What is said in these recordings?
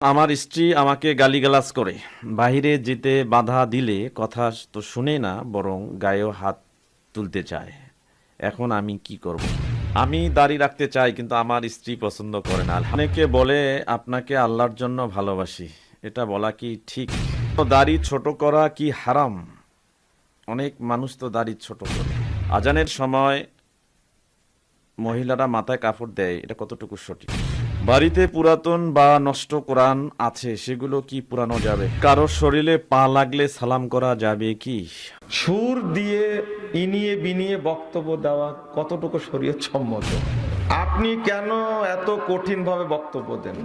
আমার স্ত্রী আমাকে গালিগালাজ করে। বাইরে যেতে বাধা দিলে কথা তো শুনে না, বরং গায়েও হাত তুলতে চায়। এখন আমি কি করব। আমি দাড়ি রাখতে চাই, কিন্তু আমার স্ত্রী পছন্দ করে না। অনেকে বলে, আপনাকে আল্লাহর জন্য ভালোবাসি। এটা বলা কি ঠিক? দাড়ি ছোট করা কি হারাম? অনেক মানুষ তো দাড়ি ছোট করে। আজানের সময় মহিলারা মাথায় কাপড় দেয়, এটা কতটুকু সঠিক? বাড়িতে পুরাতন বা নষ্ট কোরআন আছে, সেগুলো কি পুরানো যাবে? কারও শরীরে পা লাগলে সালাম করা যাবে কি? সুর দিয়ে ইনিয়ে বিনিয়ে বক্তব্য দেওয়া কতটুকু শরীয়ত সম্মত আপনি কেন এত কঠিন ভাবে বক্তব্য দেন?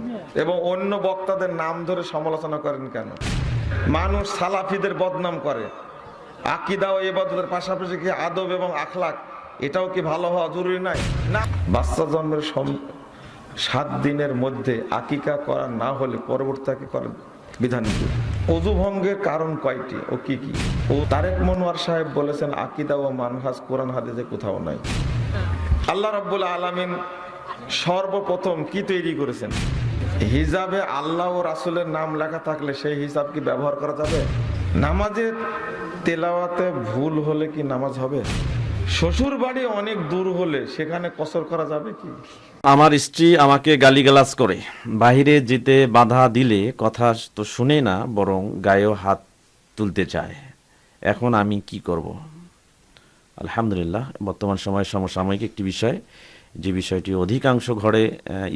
এবং অন্য বক্তাদের নাম ধরে সমালোচনা করেন কেন? মানুষ সালাফিদের বদনাম করে। আকিদা ও এবাদতের পাশাপাশি কি আদব এবং আখলাক, এটাও কি ভালো হওয়া জরুরি নাই? না। বাচ্চা জন্মের সাত দিনের মধ্যে আকিকা করা না হলে পরবর্তীকে করেন বিধান অজু ভঙ্গের কারণ কয়টি ও কি কি? ও তারেক মনোয়ার সাহেব বলেছেন, আকিদা ও মানহাজ কোরআন হাদিসে কোথাও নাই। আল্লাহ রাব্বুল আলামিন সর্বপ্রথম কি তৈরি করেছেন? হিজাবে আল্লাহ ও রাসুলের নাম লেখা থাকলে সেই হিসাব কি ব্যবহার করা যাবে? নামাজের তেলাওয়াতে ভুল হলে কি নামাজ হবে? শ্বশুর বাড়ি অনেক দূর হলে সেখানে কসর করা যাবে কি? আমার স্ত্রী আমাকে গালিগালাজ করে। বাইরে যেতে বাধা দিলে কথা তো শুনে না, বরং গায়েও হাত তুলতে চায়। এখন আমি কি করব? আলহামদুলিল্লাহ, বর্তমান সময়ে সমসাময়িক একটি বিষয়। যে বিষয়টি অধিকাংশ ঘরে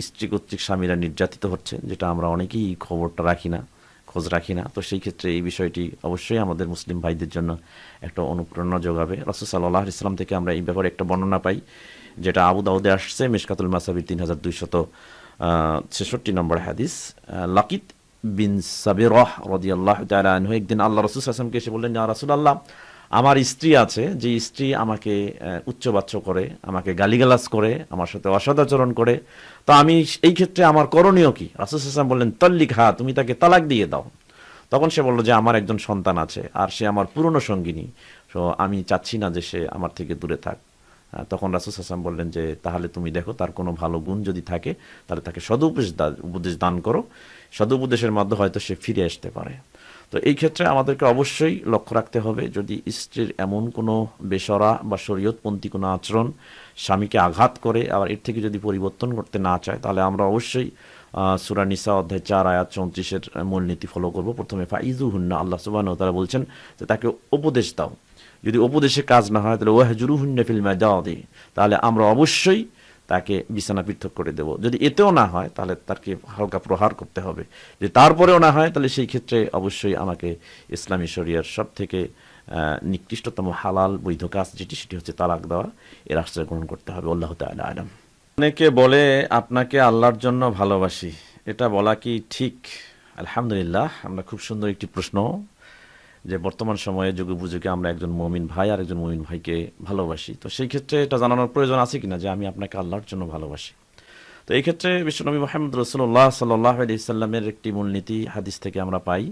স্ত্রী কর্তৃক স্বামীরা নির্যাতিত হচ্ছে, যেটা আমরা অনেকেই খবরটা রাখি না। খোঁজ রাখি না। তো সেই ক্ষেত্রে এই বিষয়টি অবশ্যই আমাদের মুসলিম ভাইদের জন্য একটা অনুপ্রেরণা যোগাবে। রসুল সাল্লাহ ইসলাম থেকে আমরা এই ব্যাপারে একটা বর্ণনা পাই, যেটা আবু দাউদে আসছে, মিসকাতুল মাসাবির তিন হাজার দুইশত ছেষট্টি নম্বর হাদিস। লাকিত বিন সাবিরহ রহ রদি আল্লাহ একদিন আল্লাহ রসুল আসলামকে এসে বললেন রাসুল রাসূলুল্লাহ আমার স্ত্রী আছে, যে স্ত্রী আমাকে উচ্চবাচ্য করে, আমাকে গালিগালাজ করে, আমার সাথে অসদাচরণ করে। তো আমি এই ক্ষেত্রে আমার করণীয় কি? রাসুল হাসান বললেন, তল্লিক হা, তুমি তাকে তালাক দিয়ে দাও। তখন সে বলল যে, আমার একজন সন্তান আছে, আর সে আমার পুরনো সঙ্গিনী। তো আমি চাচ্ছি না যে সে আমার থেকে দূরে থাক। তখন রাসুল হাসান বললেন যে, তাহলে তুমি দেখো, তার কোনো ভালো গুণ যদি থাকে, তাহলে তাকে সদুপদেশ উপদেশ দান করো। সদুপদেশের মাধ্যমে হয়তো সে ফিরে আসতে পারে। তো এই ক্ষেত্রে আমাদেরকে অবশ্যই লক্ষ্য রাখতে হবে যদি স্ত্রীর এমন কোনো বেসরা বা শরীয়তপন্থী কোনো আচরণ স্বামীকে আঘাত করে, আবার এর থেকে যদি পরিবর্তন করতে না চায়, তাহলে আমরা অবশ্যই সুরানিসা অধ্যায় চার, আয়াত চৌত্রিশের মূলনীতি ফলো করব। প্রথমে ফাইজু হুন্না আল্লাহ সুবাহ তারা বলছেন যে তাকে উপদেশ দাও। যদি উপদেশে কাজ না হয়, তাহলে ওয়াহজুরু হুন্না ফিল্মা যাও দি তাহলে আমরা অবশ্যই তাকে বিছানা পৃথক করে দেব। যদি এতেও না হয়, তাহলে তাকে হালকা প্রহার করতে হবে। যদি তারপরেও না হয়, তাহলে সেই ক্ষেত্রে অবশ্যই আমাকে ইসলামী শরিয়ার সব থেকে নিকৃষ্টতম হালাল বৈধ কাজ যেটি, সেটি হচ্ছে তালাক দেওয়া। এর আশ্রয় গ্রহণ করতে হবে। আল্লাহ তাআলা আলম। অনেকে বলে, আপনাকে আল্লাহর জন্য ভালোবাসি। এটা বলা কি ঠিক? আলহামদুলিল্লাহ, আমরা খুব সুন্দর একটি প্রশ্ন যে বর্তমান সময়ে যুগ উপযোগে আমরা একজন মমিন ভাই আর একজন মমিন ভাইকে ভালোবাসি। তো সেই ক্ষেত্রে এটা জানানোর প্রয়োজন আছে কিনা যে আমি আপনাকে আল্লাহর জন্য ভালোবাসি। তো এই ক্ষেত্রে বিশ্বনবী মোহাম্মদ রসুল্লাহ সাল্লাহ আলি সাল্লামের একটি মূলনীতি হাদিস থেকে আমরা পাই।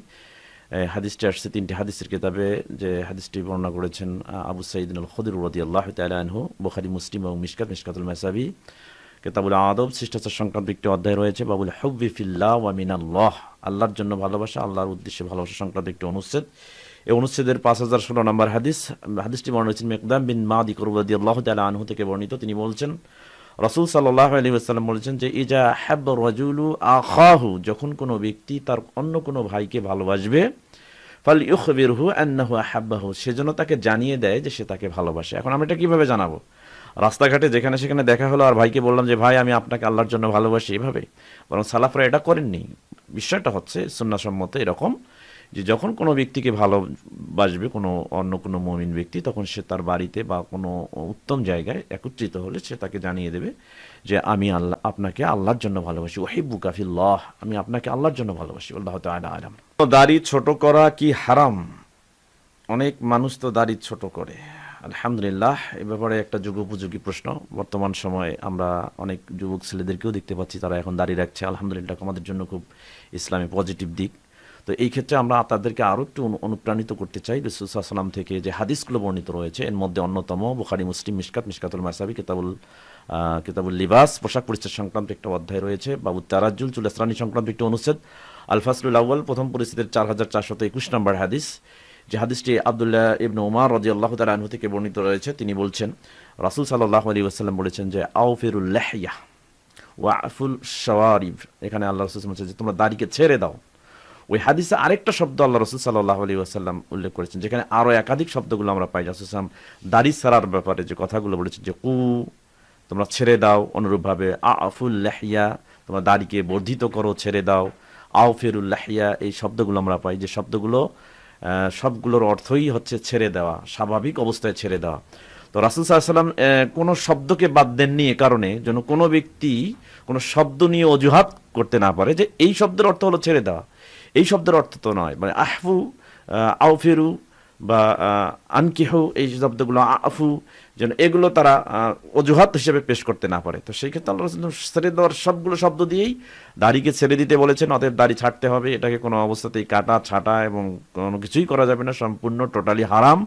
হাদিসটি আসছে তিনটি হাদিসের কিতাবে যে হাদিসটি বর্ণনা করেছেন আবু সাইদিন আল খদির রদি আল্লাহ তালহু বোখারি, মুসলিম এবং মিসকাত মিসকাতুল মেসাবি। কেতাবুল আদব শিষ্টাচার সংক্রান্ত একটি অধ্যায় রয়েছে, বাবুল হব্বি ফিল্লাহ ওয়া মিনাল্লাহ। আল্লাহর জন্য ভালোবাসা, আল্লাহর উদ্দেশ্যে ভালোবাসা সংক্রান্ত একটি অনুচ্ছেদ। এই অনুচ্ছেদের পাঁচ হাজার ষোলো নম্বর হাদিস, হাদিসটি বর্ণনা হয়েছেন মেকদাম বিন মাদি করবদি আল্লাহ তালা আনহু থেকে বর্ণিত। তিনি বলছেন, রসুল সাল্লাহ আলী আসসালাম বলেছেন যে, ইজা হ্যাব রাজুলু আখাহু যখন কোনো ব্যক্তি তার অন্য কোনো ভাইকে ভালোবাসবে ফাল ইউখবিরহু আন্নাহু আহাব্বাহু। সেজন্য তাকে জানিয়ে দেয় যে সে তাকে ভালোবাসে। এখন আমরা এটা কীভাবে জানাব? রাস্তাঘাটে যেখানে সেখানে দেখা হলো আর ভাইকে বললাম যে, ভাই, আমি আপনাকে আল্লাহর জন্য ভালোবাসি এভাবে। বরং সালাফরা এটা করেননি। বিষয়টা হচ্ছে, সুন্নাসম্মত এরকম যে, যখন কোনো ব্যক্তিকে ভালোবাসবে, কোনো অন্য কোনো মমিন ব্যক্তি, তখন সে তার বাড়িতে বা কোনো উত্তম জায়গায় একত্রিত হলে সে তাকে জানিয়ে দেবে যে, আমি আল্লাহ, আপনাকে আল্লাহর জন্য ভালোবাসি। ওহিবু কাফিল্লাহ আমি আপনাকে আল্লাহর জন্য ভালোবাসি। আল্লাহ তাআলা আলাম। দাড়ি ছোট করা কি হারাম? অনেক মানুষ তো দাড়ি ছোট করে। আলহামদুলিল্লাহ, এ ব্যাপারে একটা যুগ উপযোগী প্রশ্ন। বর্তমান সময়ে আমরা অনেক যুবক ছেলেদেরকেও দেখতে পাচ্ছি, তারা এখন দাঁড়িয়ে রাখছে। আলহামদুলিল্লাহ আমাদের জন্য খুব ইসলামী পজিটিভ দিক। তো এই ক্ষেত্রে আমরা তাদেরকে আরও একটু অনু- অনুপ্রাণিত করতে চাই। রসুলাম থেকে যে হাদিসগুলো বর্ণিত রয়েছে, এর মধ্যে অন্যতম বুখারি, মুসলিম মিসকাত মিসকাতুল মাসাবি, কিতাবুল কিতাবুল লিবাস, পোশাক পরিচ্ছদ সংক্রান্ত একটা অধ্যায় রয়েছে। বাবু তারাজুল চুলাসরানি সংক্রান্ত একটি অনুচ্ছেদ। আল ফাসলুল আউ্বাল প্রথম পরিস্থিতির চার হাজার চারশত একুশ নম্বর হাদিস। যে হাদিসটি আবদুল্লাহ ইবনু উমার রাজি আল্লাহ তালু থেকে বর্ণিত রয়েছে, তিনি বলছেন, রাসুল সাল্লাহ আলী ওয়াসাল্লাম বলেছেন যে আউফিরুল্লাহিয়া ওয়াফুল শাওয়ারিব। এখানে আল্লাহ রসুল বলছে যে, তোমরা দাড়িকে ছেড়ে দাও। ওই হাদিসে আরেকটা শব্দ আল্লাহ রসুল সাল্লাহ আলী ওয়াসাল্লাম উল্লেখ করেছেন, যেখানে আরও একাধিক শব্দগুলো আমরা পাই। রাসুলাম দাড়ি সারার ব্যাপারে যে কথাগুলো বলেছেন যে, কু, তোমরা ছেড়ে দাও। অনুরূপভাবে, আফুল লাহিয়া, তোমরা দাড়িকে বর্ধিত করো, ছেড়ে দাও। আউফেরুল লাহিয়া, এই শব্দগুলো আমরা পাই, যে শব্দগুলো সবগুলোর অর্থই হচ্ছে ছেড়ে দেওয়া, স্বাভাবিক অবস্থায় ছেড়ে দেওয়া। তো রাসুল সাল্লাম কোনো শব্দকে বাদ দেননি এ কারণে যেন কোনো ব্যক্তি কোনো শব্দ নিয়ে অজুহাত করতে না পারে যে এই শব্দের অর্থ হলো ছেড়ে দেওয়া। এই শব্দের অর্থ তো নয়। মানে আহফু আউফেরু বা আনকিহু এই শব্দগুলো, আফু, যেন এগুলো তারা অজুহাত হিসেবে পেশ করতে না পারে। তো সেই ক্ষেত্রে আল্লাহ রাসূল ছেড়ে দেওয়ার সবগুলো শব্দ দিয়েই দাড়িকে ছেড়ে দিতে বলেছেন, অতএব দাড়ি ছাড়তে হবে, এটাকে কোনো অবস্থাতেই কাটা, ছাটা এবং কোনো কিছুই করা যাবে না, সম্পূর্ণ, টোটালি হারাম।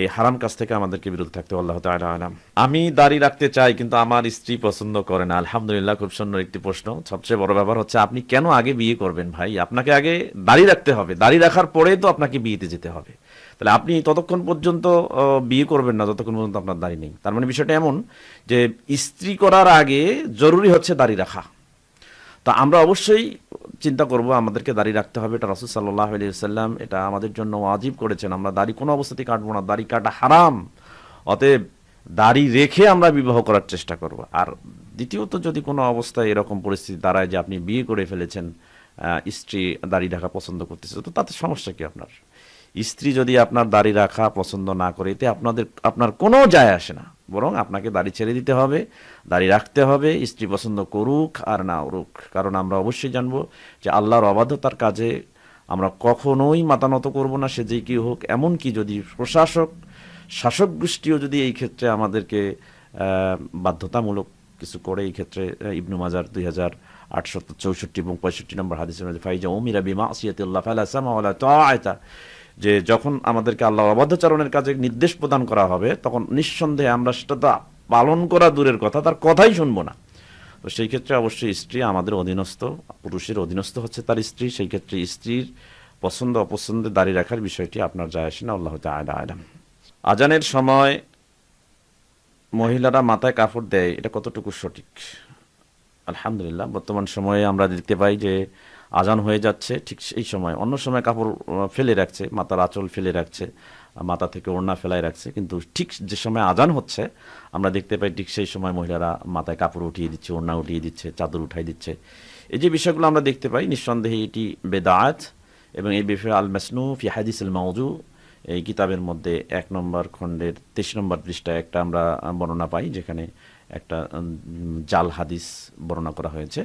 এই হারাম কাজ থেকে আমাদেরকে বিরত থাকতে আল্লাহ আলাম। আমি দাড়ি রাখতে চাই, কিন্তু আমার স্ত্রী পছন্দ করে না, আলহামদুলিল্লাহ, খুব সুন্দর একটি প্রশ্ন। সবচেয়ে বড় ব্যাপার হচ্ছে, আপনি কেন আগে বিয়ে করবেন ভাই? আপনাকে আগে দাড়ি রাখতে হবে, দাড়ি রাখার পরেই তো আপনাকে বিয়েতে যেতে হবে। তাহলে আপনি ততক্ষণ পর্যন্ত বিয়ে করবেন না, যতক্ষণ পর্যন্ত আপনার দাড়ি নেই। তার মানে বিষয়টা এমন যে, স্ত্রী করার আগে জরুরি হচ্ছে দাড়ি রাখা। তো আমরা অবশ্যই চিন্তা করব, আমাদেরকে দাড়ি রাখতে হবে। এটা রসুল সাল্লাহ আলী সাল্লাম এটা আমাদের জন্য ওয়াজিব করেছেন। আমরা দাড়ি কোনো অবস্থাতেই কাটবো না, দাড়ি কাটা হারাম। অতএব দাড়ি রেখে আমরা বিবাহ করার চেষ্টা করব। আর দ্বিতীয়ত, যদি কোনো অবস্থায় এরকম পরিস্থিতি দাঁড়ায় যে আপনি বিয়ে করে ফেলেছেন স্ত্রী দাড়ি রাখা পছন্দ করতেছে, তো তাতে সমস্যা কি আপনার? স্ত্রী যদি আপনার দাড়ি রাখা পছন্দ না করে, এতে আপনাদের, আপনার কোনো যায় আসে না। বরং আপনাকে দাড়ি ছেড়ে দিতে হবে, দাড়ি রাখতে হবে, স্ত্রী পছন্দ করুক আর না করুক কারণ আমরা অবশ্যই জানব যে আল্লাহর অবাধ্যতার কাজে আমরা কখনোই মাতানত করব না, সে যে কী হোক। এমনকি যদি প্রশাসক, শাসক গোষ্ঠীও যদি এই ক্ষেত্রে আমাদেরকে বাধ্যতামূলক কিছু করে, এই ক্ষেত্রে ইবনু মাজার দুই হাজার আটশত চৌষট্টি এবং পঁয়ষট্টি নম্বর হাদিসের মধ্যে, ফাইজা ওমিরা বিমা আসিয়াতুল্লাহ ফালা সামা ওয়ালা তাআতা। যে যখন আমাদেরকে আল্লাহ অবাধ্যচারণের কাজে নির্দেশ প্রদান করা হবে, তখন নিঃসন্দেহে আমরা সেটা তো পালন করা দূরের কথা, তার কথাই শুনব না। তো সেই ক্ষেত্রে অবশ্যই স্ত্রী আমাদের অধীনস্থ, পুরুষের অধীনস্থ হচ্ছে তার স্ত্রী, সেই ক্ষেত্রে স্ত্রীর পছন্দ অপছন্দে দাঁড়িয়ে রাখার বিষয়টি আপনার যায় আসে না, আল্লাহ তাআলা আলাম। আজানের সময় মহিলারা মাথায় কাপড় দেয়, এটা কতটুকু সঠিক? আলহামদুলিল্লাহ, বর্তমান সময়ে আমরা দেখতে পাই যে আজান হয়ে যাচ্ছে, ঠিক সেই সময়। অন্য সময় কাপড় ফেলে রাখছে, মাথার আঁচল ফেলে রাখছে মাথা থেকে ওড়না ফেলায় রাখছে। কিন্তু ঠিক যে সময় আজান হচ্ছে, আমরা দেখতে পাই ঠিক সেই সময় মহিলারা মাথায় কাপড় উঠিয়ে দিচ্ছে, ওড়না উঠিয়ে দিচ্ছে, চাদর উঠাই দিচ্ছে। এই যে বিষয়গুলো আমরা দেখতে পাই, নিঃসন্দেহে এটি বেদাত এবং এই বিষয়ে আল মাসনু ফি মাউজু এই কিতাবের মধ্যে এক নম্বর খণ্ডের তেইশ নম্বর পৃষ্ঠায় একটা আমরা বর্ণনা পাই, যেখানে একটা জাল হাদিস বর্ণনা করা হয়েছে।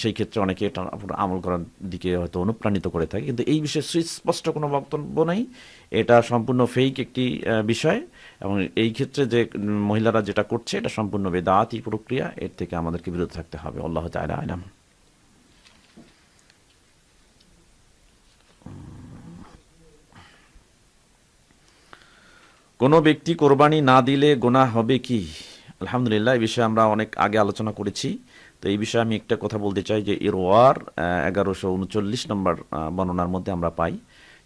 সেই ক্ষেত্রে অনেকে এটা আমল করার দিকে হয়তো অনুপ্রাণিত করে থাকে। কিন্তু এই বিষয়ে সুস্পষ্ট কোনো বক্তব্য নেই। এটা সম্পূর্ণ ফেক একটি বিষয় এবং এই ক্ষেত্রে যে মহিলারা যেটা করছে, এটা সম্পূর্ণ বেদাতি প্রক্রিয়া। এর থেকে আমাদেরকে বিরত থাকতে হবে। আল্লাহ তাআলা আলাম। কোনো ব্যক্তি কোরবানি না দিলে গোনা হবে কি? আলহামদুলিল্লাহ, এই বিষয়ে আমরা অনেক আগে আলোচনা করেছি। তো এই বিষয়ে আমি একটা কথা বলতে চাই যে ইরওয়ার এগারোশো উনচল্লিশ নম্বর বর্ণনার মধ্যে আমরা পাই।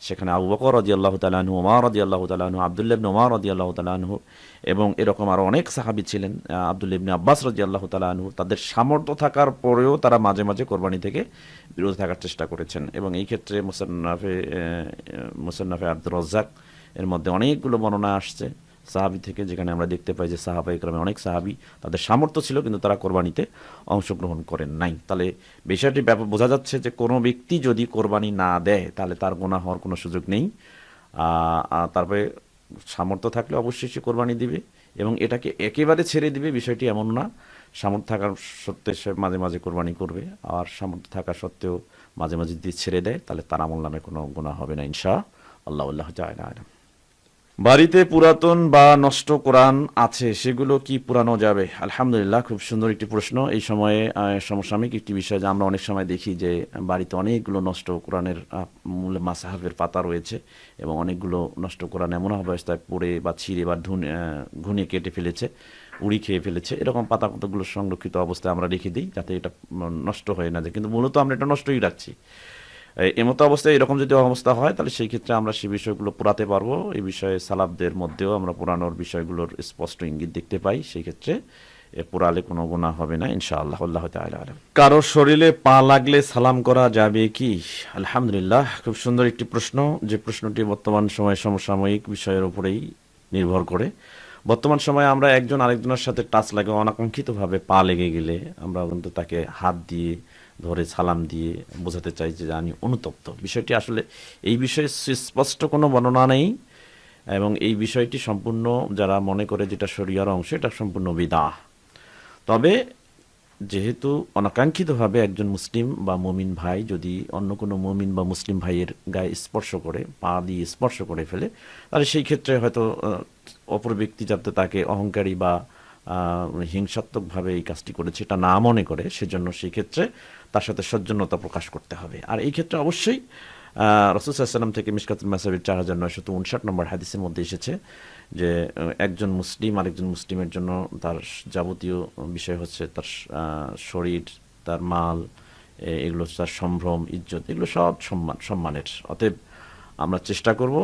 সেখানে আবু বকর রদি আল্লাহ তালাহু ওমা রদি আল্লাহ তালাহু আবদুল্লাহ ইবনে ওমর রদি আল্লাহ তালাহু এবং এরকম আরও অনেক সাহাবি ছিলেন ইবনে আব্বাস রদি আল্লাহ তালাহু তাদের সামর্থ্য থাকার পরেও তারা মাঝে মাঝে কোরবানি থেকে বিরত থাকার চেষ্টা করেছেন এবং এই ক্ষেত্রে মুসান্নাফে মুসান্নাফে আব্দুর রজ্জাক এর মধ্যে অনেকগুলো বর্ণনা আসছে। সাহাবি থেকে, যেখানে আমরা দেখতে পাই যে সাহাবা ইকরামে অনেক সাহাবি তাদের সামর্থ্য ছিল, কিন্তু তারা কোরবানিতে অংশগ্রহণ করেন নাই। তাহলে বিষয়টি ব্যাপক বোঝা যাচ্ছে যে কোনো ব্যক্তি যদি কোরবানি না দেয়, তাহলে তার গোনা হওয়ার কোনো সুযোগ নেই। তারপরে সামর্থ্য থাকলে অবশ্যই সে কোরবানি দিবে এবং এটাকে একেবারে ছেড়ে দিবে, বিষয়টি এমন না। সামর্থ্য থাকার সত্ত্বে সে মাঝে মাঝে কোরবানি করবে, আর সামর্থ্য থাকা সত্ত্বেও মাঝে মাঝে যদি ছেড়ে দেয়, তাহলে তার আমল নামে কোনো গুণা হবে না ইনশা আল্লাহ আল্লাহ যায় না বাড়িতে পুরাতন বা নষ্ট কোরআন আছে, সেগুলো কি পুরানো যাবে? আলহামদুলিল্লাহ, খুব সুন্দর একটি প্রশ্ন। এই সময়ে সমসাময়িক একটি বিষয় যে আমরা অনেক সময় দেখি যে, বাড়িতে অনেকগুলো নষ্ট কোরআনের মূল মাসাহাবের পাতা রয়েছে এবং অনেকগুলো নষ্ট কোরআন এমন অবস্থায় পড়ে বা ছিঁড়ে বা ধুনে ঘুনিয়ে কেটে ফেলেছে, উড়ি খেয়ে ফেলেছে, এরকম পাতা কতগুলো সংরক্ষিত অবস্থায় আমরা রেখে দিই, যাতে এটা নষ্ট হয়ে না যায়। কিন্তু মূলত আমরা এটা নষ্টই রাখছি। এমতো অবস্থায় এরকম যদি অবস্থা হয়, তাহলে সেই ক্ষেত্রে আমরা সেই বিষয়গুলো পুরাতে পারব। এই বিষয়ে সালাবদের মধ্যেও আমরা পুরানোর বিষয়গুলোর স্পষ্ট ইঙ্গিত দেখতে পাই। সেই ক্ষেত্রে এ পুরালে কোনো গুণা হবে না, ইনশাআল্লাহ। আল্লাহ কারও শরীরে পা লাগলে সালাম করা যাবে কি? আলহামদুলিল্লাহ, খুব সুন্দর একটি প্রশ্ন যে প্রশ্নটি বর্তমান সময়ে সমসাময়িক বিষয়ের উপরেই নির্ভর করে। বর্তমান সময়ে আমরা একজন আরেকজনের সাথে টাচ লাগে অনাকাঙ্ক্ষিতভাবে পা লেগে গেলে আমরা কিন্তু তাকে হাত দিয়ে ধরে সালাম দিয়ে বোঝাতে চাই যে আমি অনুতপ্ত। বিষয়টি আসলে এই বিষয়ে সুস্পষ্ট কোনো বর্ণনা নেই এবং এই বিষয়টি সম্পূর্ণ যারা মনে করে যেটা শরিয়ার অংশ, এটা সম্পূর্ণ বিদা তবে যেহেতু অনাকাঙ্ক্ষিতভাবে একজন মুসলিম বা মমিন ভাই যদি অন্য কোনো মমিন বা মুসলিম ভাইয়ের গায়ে স্পর্শ করে, পা দিয়ে স্পর্শ করে ফেলে, তাহলে সেই ক্ষেত্রে হয়তো অপর ব্যক্তি যাতে তাকে অহংকারী বা হিংসাত্মকভাবে এই কাজটি করেছে, এটা না মনে করে, সেজন্য সেই ক্ষেত্রে তার সাথে সজ্জনতা প্রকাশ করতে হবে। আর এই ক্ষেত্রে অবশ্যই রসুল সাল্লাম থেকে মিসকাতুল মাসাবির চার হাজার নয়শত উনষাট নম্বর হাদিসের মধ্যে এসেছে যে একজন মুসলিম আরেকজন মুসলিমের জন্য তার যাবতীয় বিষয় হচ্ছে তার শরীর, তার মাল এগুলো তার সম্ভ্রম, ইজ্জত, এগুলো সব সম্মান, সম্মানের। অতএব আমরা চেষ্টা করব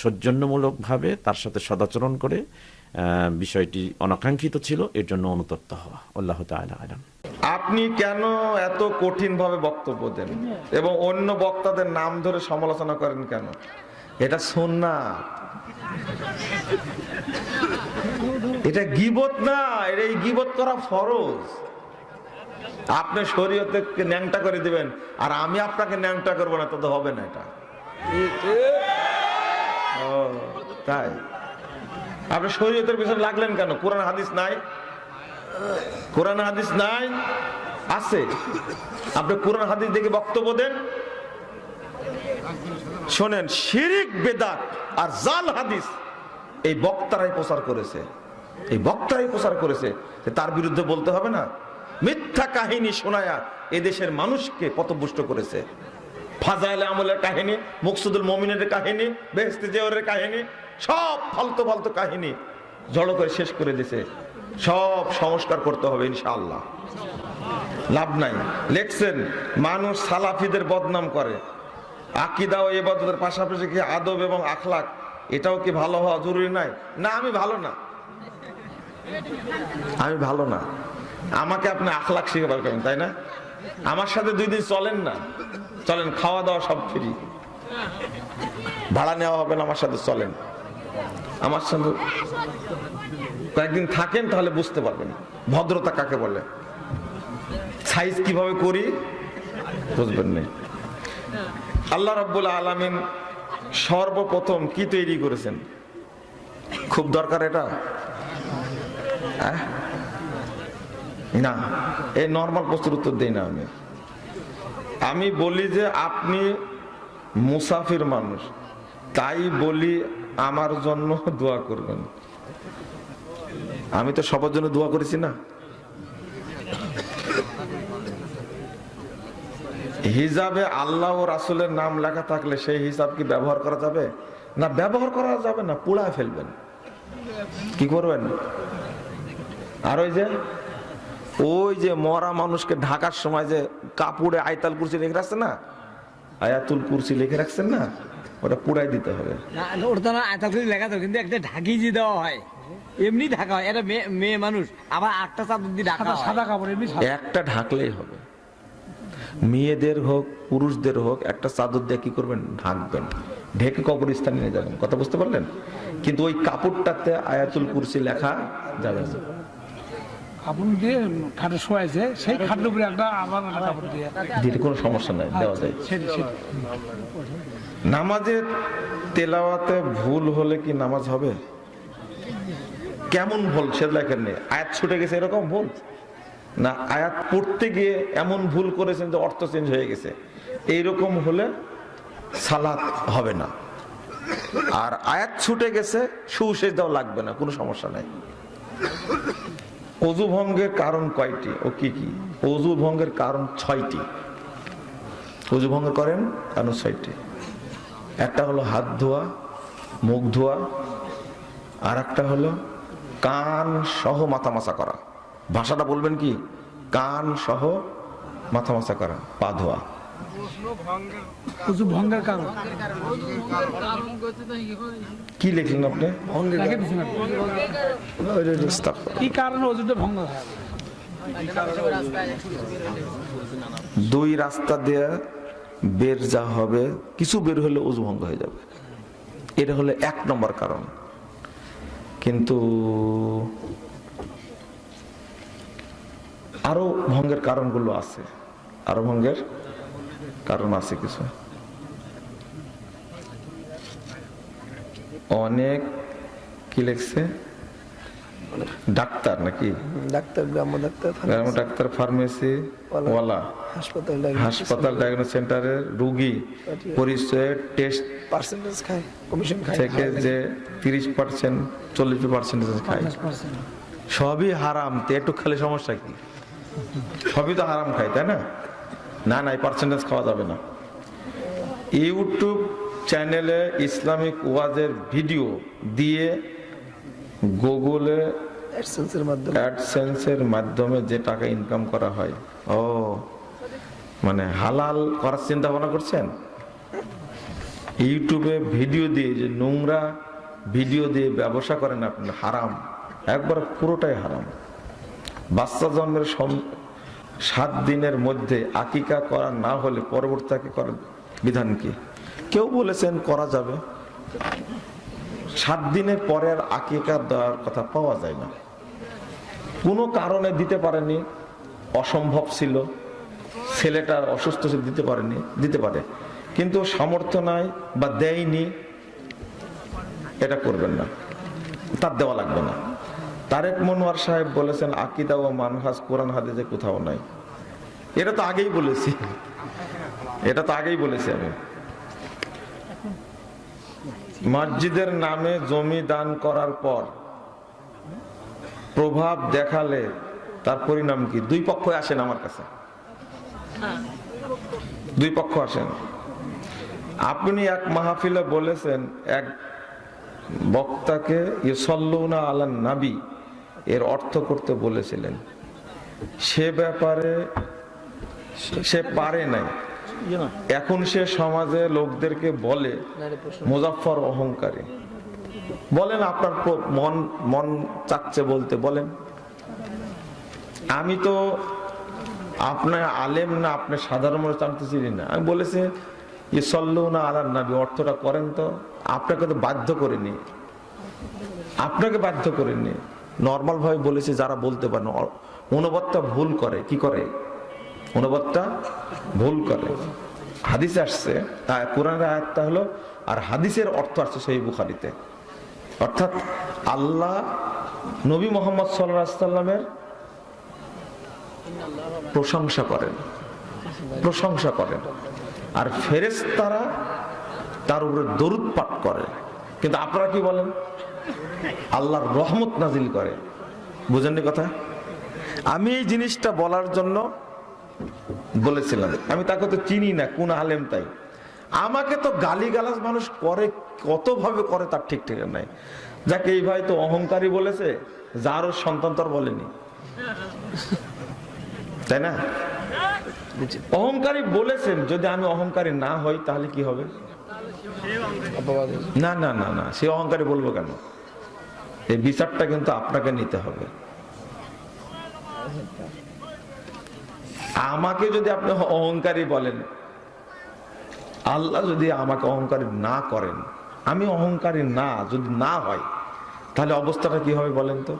সৌজন্যমূলকভাবে তার সাথে সদাচরণ করে বিষয়টি অনাকাঙ্ক্ষিত ছিল, এর জন্য অনুতপ্ত হওয়া। আল্লাহ তাআলা আলম। আপনি কেন এত কঠিন ভাবে বক্তব্য দেন এবং অন্য বক্তাদের নাম ধরে সমালোচনা করেন কেন? এটা না এটা গিবত না, এটা এই গিবত করা ফরজ। আপনি শরীয়তে ন্যাংটা করে দিবেন, আর আমি আপনাকে ন্যাংটা করব না তো হবে না এটা। তাই? আপনি শরীয়তের পিছনে লাগলেন কেন? কোরআন হাদিস নাই? কোরআন হাদিস নাই? আছে। আপনি কোরআন হাদিস দেখে বক্তব্য দেন। শোনেন, শিরিক, বেদাত আর জাল হাদিস এই বক্তারাই প্রচার করেছে। এই বক্তারাই প্রচার করেছে তার বিরুদ্ধে বলতে হবে না। মিথ্যা কাহিনী শোনায়া এদেশের মানুষকে পথভুষ্ট করেছে। ফাজাইল আমলের কাহিনী, মুকসুদুল মমিনের কাহিনী বেহস্তি জেওরের কাহিনী, সব ফালতু ফালতু কাহিনী জড়ো করে শেষ করে দিছে। সব সংস্কার করতে হবে ইনশাআল্লাহ। লাভ নাই। লেখছেন, মানুষ সালাফিদের বদনাম করে। আকিদা ও এবাদতের পাশাপাশি কি আদব এবং আখলাক, এটাও কি ভালো হওয়া জরুরি নাই? না, আমি ভালো না। আমি ভালো না। আমাকে আপনি আখলাক শিখাবার করেন তাই না? আমার সাথে দুই দিন চলেন না। চলেন, খাওয়া দাওয়া সব ফ্রি। ভাড়া নেওয়া হবে না, আমার সাথে চলেন। আমার সাথে কয়েকদিন থাকেন, তাহলে বুঝতে পারবেন। ভদ্রতা কাকে বলে? সাইজ কীভাবে করি? বুঝবেন না। আল্লাহ রব্বুল আলমিন সর্বপ্রথম কি তৈরি করেছেন? খুব দরকার এটা? না এই নর্মাল প্রশ্নের উত্তর দিই না আমি। আমি বলি যে আপনি মুসাফির মানুষ। তাই বলি আমার জন্য দোয়া করবেন। আমি তো সবার জন্য দোয়া করেছি না। হিজাবে আল্লাহ ও রাসুলের নাম লেখা থাকলে সেই হিসাব কি ব্যবহার করা যাবে? না, ব্যবহার করা যাবে না পুড়া ফেলবেন। কি করবেন? আর ওই যে ওই যে মরা মানুষকে ঢাকার সময় যে কাপড়ে আয়তাল কুরসি লিখে রাখছে না? আয়াতুল কুরসি লেখে রাখছেন না? ওটা পুড়াই দিতে হবে। না ওটা না এত করে লেখা তো কিন্তু একটা ঢাকি দিয়ে দেওয়া হয় এমনি ঢাকা হয় এটা মেয়ে মেয়ে মানুষ আবার আটটা চাদর দিয়ে ঢাকা সাদা কাপড় এমনি একটা ঢাকলেই হবে। মেয়েদের হোক পুরুষদের হোক একটা চাদর দিয়ে কি করবেন? ঢাকবেন। ঢেকে কবরস্থানে নিয়ে যাবেন। কথা বুঝতে পারলেন? কিন্তু ওই কাপড়টাতে আয়াতুল কুরসি লেখা যাবে না। কাপড় দিয়ে খাটে শোয়াইছে সেই খাটের উপরে একটা আবার কাপড় দিয়ে দিতে কোনো সমস্যা নাই দেওয়া যায়। সেটি সেটি। নামাজের তেলাওয়াতে ভুল হলে কি নামাজ হবে? কেমন ভুল সে লেখেন নেই আয়াত ছুটে গেছে এরকম ভুল? না আয়াত পড়তে গিয়ে এমন ভুল করেছেন যে অর্থ চেঞ্জ হয়ে গেছে। এইরকম হলে সালাত হবে না। আর আয়াত ছুটে গেছে সুশেষ দেওয়া লাগবে না কোনো সমস্যা নাই। অজু ভঙ্গের কারণ কয়টি? ও কি কি? অজু ভঙ্গের কারণ ছয়টি। অজু ভঙ্গ করেন কারণ ছয়টি। একটা হলো হাত ধোয়া, মুখ ধোয়া আর একটা হলো কান সহ মাথা মাসা করা। ভাষাটা বলবেন কি? কান সহ মাথা মাসা করা, পা ধোয়া। উজু ভঙ্গের কারণ। কি লিখলেন আপনি। কি কারণে অজুটা ভঙ্গ হয়? দুই রাস্তা দিয়ে বের যা হবে কিছু বের হলে উজু ভঙ্গ হয়ে যাবে। এটা হলো এক নম্বর কারণ। কিন্তু আরও ভঙ্গের কারণগুলো আছে। আরও ভঙ্গের কারণ আছে কিছু। অনেক কি লিখছে? ডাক্তার নাকি? ডাক্তার গ্রাম্য ডাক্তার গ্রাম্য ডাক্তার ফার্মেসি ওয়ালা। হাসপাতাল হাসপাতাল ডায়াগনোস সেন্টারের রুগী। পরিচয়ে টেস্ট পার্সেন্টেজ খায় কমিশন খায়। থেকে যে তিরিশ পার্সেন্ট চল্লিশ পার্সেন্টেজ খায়। সবই হারাম। তো একটু খালি সমস্যা কি? সবই তো হারাম খায় তাই না? না না এই পার্সেন্টেজ খাওয়া যাবে না। ইউটিউব চ্যানেলে ইসলামিক ওয়াজের ভিডিও দিয়ে গুগলে অ্যাডসেন্সের মাধ্যমে। যে টাকা ইনকাম করা হয়। ও মানে হালাল করার চিন্তা ভাবনা করছেন? ইউটিউবে ভিডিও দিয়ে যে নোংরা ভিডিও দিয়ে ব্যবসা করেন আপনি হারাম। একবার পুরোটাই হারাম। বাচ্চা জন্মের সাত দিনের মধ্যে আকিকা করা না হলে পরবর্তী করার বিধান কি? কেউ বলেছেন করা যাবে। সাত দিনের পরে আর আকিকা দেওয়ার কথা পাওয়া যায় না। কোনো কারণে দিতে পারেনি, অসম্ভব ছিল। ছেলেটার অসুস্থ ছিল, দিতে পারেনি, দিতে পারে। কিন্তু সামর্থ্য নাই বা দেয়নি, এটা করবেন না। তার দেওয়া লাগবে না। তারেক মনোয়ার সাহেব বলেছেন, আকিদা ও মানহাজ কোরআন হাদিসে কোথাও নাই। এটা তো আগেই বলেছি। এটা তো আগেই বলেছি আমি। মসজিদের নামে জমি দান করার পর প্রভাব দেখালে তার পরিণাম কি? দুই পক্ষ আসেন আমার কাছে। দুই পক্ষ আসেন। আপনি এক মাহফিলে বলেছেন, এক বক্তাকে ইসল্লুনা আলান নাবি এর অর্থ করতে বলেছিলেন। সে ব্যাপারে সে পারে নাই। এখন সে সমাজে লোকদেরকে বলে, মুজাফফর অহংকারী। বলেন, আপনার মন মন চাচ্ছে বলতে। বলেন, আমি তো আপনার আলেম না আপনার সাধারণ মানুষ জানতে চিনি না। আমি বলেছি ইসল্লু না আলার নাবি, অর্থটা করেন তো। আপনাকে তো বাধ্য করিনি। আপনাকে বাধ্য করিনি। নর্মাল ভাবে বলেছি যারা বলতে পারেন অনুবাদটা ভুল করে। কি করে? অনুবাদটা ভুল করে। হাদিসে আসছে কোরআনের আয়াতটা হলো, আর হাদিসের অর্থ আসছে সেই বুখারিতে। অর্থাৎ আল্লাহ নবী মোহাম্মদ সাল্লামের প্রশংসা করেন। প্রশংসা করেন। আর ফেরেশতারা তার উপরে দরুদ পাঠ করে। কিন্তু আপনারা কি বলেন? আল্লাহর রহমত নাজিল করে। বুঝেননি কথা? আমি এই জিনিসটা বলার জন্য বলেছিলাম। আমি তাকে তো চিনি না কোন আলেম তাই। আমাকে তো গালিগালাজ মানুষ করে কত ভাবে করে তার ঠিক ঠিক নাই। যাকে এই ভাই তো অহংকারী বলেছে যারও সন্তান তোর বলেনি। তাই না? অহংকারী বলেছেন যদি আমি অহংকারী না হই তাহলে কি হবে? না না না না সে অহংকারী বলব কেন? এই বিচারটা কিন্তু আপনাকে নিতে হবে। আমাকে যদি আপনি অহংকারী বলেন, আল্লাহ যদি আমাকে অহংকারী না করেন, আমি অহংকারী না, যদি না হয়, তাহলে অবস্থাটা কি হবে বলেন তো?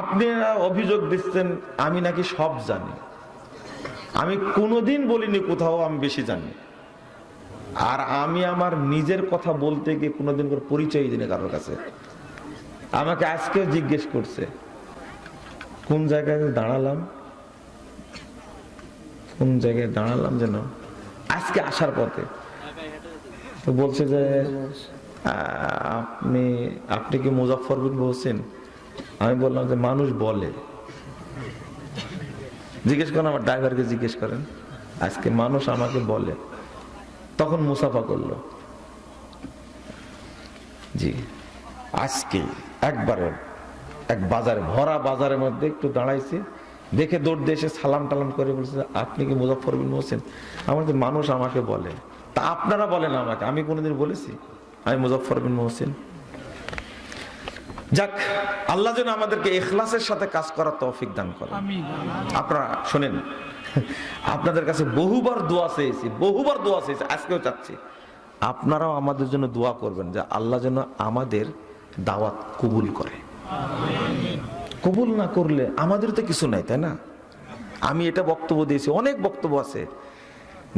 আপনি অভিযোগ দিচ্ছেন, আমি নাকি সব জানি। আমি কোনোদিন বলিনি, কোথাও আমি বেশি জানি। আর আমি আমার নিজের কথা বলতে গিয়ে কোনোদিন করে পরিচয় দিনে কারোর কাছে। আমাকে আজকে জিজ্ঞেস করছে, কোন জায়গায় দাঁড়ালাম? কোন জায়গায় দাঁড়ালাম যেন? আজকে আসার পথে। তো বলছে যে আপনি আপনি কি মুজাফর বিন বলছেন আমি বললাম যে, মানুষ বলে। জিজ্ঞেস করেন আমার ড্রাইভারকে, জিজ্ঞেস করেন, আজকে মানুষ আমাকে বলে। তখন মুসাফা করল। জি। আজকে একবারে এক বাজারে ভরা বাজারের মধ্যে একটু দাঁড়াইছে। দেখে দৌড় দিয়ে এসে সালাম টালাম করে বলছে আপনি কি মুজফর বিন মোহসেন? আমাদের মানুষ আমাকে বলে। তা আপনারা বলেন আমাকে আমি কোনোদিন বলেছি? আমি মুজফর বিন মোহসেন। যাক আল্লাহ যেন আমাদেরকে এখলাসের সাথে কাজ করার তৌফিক দান করে আপনারা শোনেন। আপনাদের কাছে বহুবার দোয়া চেয়েছি, বহুবার দোয়া চেয়েছি, আজকেও চাচ্ছি। আপনারাও আমাদের জন্য দোয়া করবেন যে আল্লাহ যেন আমাদের দাওয়াত কবুল করে। কবুল না করলে আমাদের তো কিছু নাই, তাই না? আমি এটা বক্তব্য দিয়েছি, অনেক বক্তব্য আছে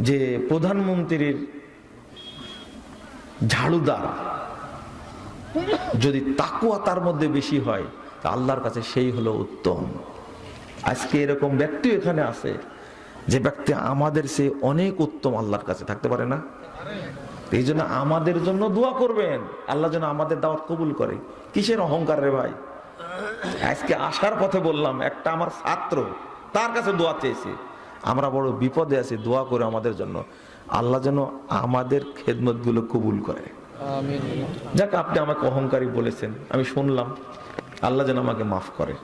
যে প্রধানমন্ত্রীর ঝাড়ুদার যদি তাকুয়া তার মধ্যে বেশি হয় আল্লাহর কাছে সেই হলো উত্তম। আজকে এরকম ব্যক্তি এখানে আছে যে ব্যক্তি আমাদের সে অনেক উত্তম আল্লাহর কাছে থাকতে পারে না। এই জন্য আমাদের জন্য দোয়া করবেন। আল্লাহ যেন আমাদের দাওয়াত কবুল করে। কিসের অহংকার রে ভাই? আজকে আসার পথে বললাম একটা আমার ছাত্র তার কাছে দোয়া চেয়েছি। আমরা বড় বিপদে আছি দোয়া করে আমাদের জন্য। আল্লাহ যেন আমাদের খেদমতগুলো কবুল করে। যাক আপনি আমাকে অহংকারী বলেছেন আমি শুনলাম। আল্লাহ যেন আমাকে মাফ করে।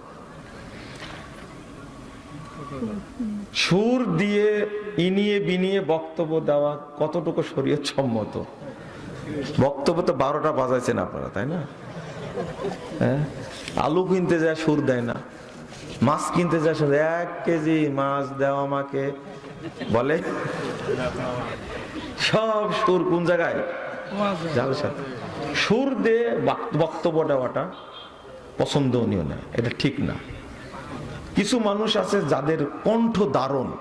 সুর দিয়ে ইনিয়ে বিনিয়ে বক্তব্য দেওয়া কতটুকু শরীয়ত সম্মত বক্তব্য তো বারোটা বাজাইছেন আপনারা, তাই না? হ্যাঁ? আলু কিনতে যায়, সুর দেয় না। মাছ কিনতে যায়, সুর এক কেজি মাছ দেওয়া আমাকে বলে, সব সুর কোন জায়গায়? সুর দিয়ে বক্তব্য দেওয়াটা পছন্দনীয় না, এটা ঠিক না। কিছু মানুষ আছে যাদের কণ্ঠ দারুণ।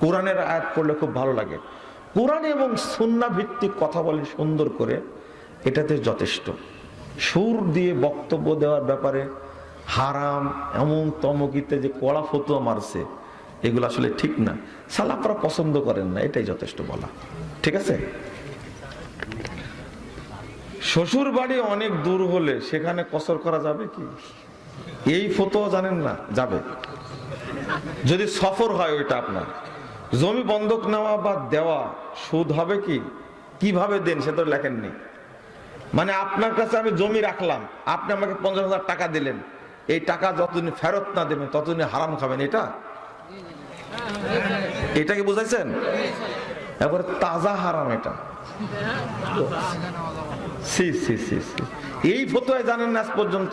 কোরআনের আয়াত করলে খুব ভালো লাগে। কোরআন এবং সুন্না ভিত্তিক কথা বলে সুন্দর করে, এটাতে যথেষ্ট। সুর দিয়ে বক্তব্য দেওয়ার ব্যাপারে হারাম, এমন তমকিতে যে কড়া ফতুয়া মারছে, এগুলো আসলে ঠিক না। সালাপরা পছন্দ করেন না, এটাই যথেষ্ট বলা। ঠিক আছে? শ্বশুর বাড়ি অনেক দূর হলে সেখানে কসর করা যাবে কি? এই ফতোয়া জানেন না, যাবে। যদি সফর হয় ওইটা আপনার। জমি বন্ধক নেওয়া বা দেওয়া, সুদ হবে কি? কীভাবে দেন সে তো লেখেননি। মানে আপনার কাছে আমি জমি রাখলাম, আপনি আমাকে পঞ্চাশ হাজার টাকা দিলেন। এই টাকা যতদিন ফেরত না দেবেন, ততদিন হারাম খাবেন, এটা? এটা কি বুঝাইছেন? এবার তাজা হারাম এটা। এই ফতোয়ায় জানেন না আজ পর্যন্ত।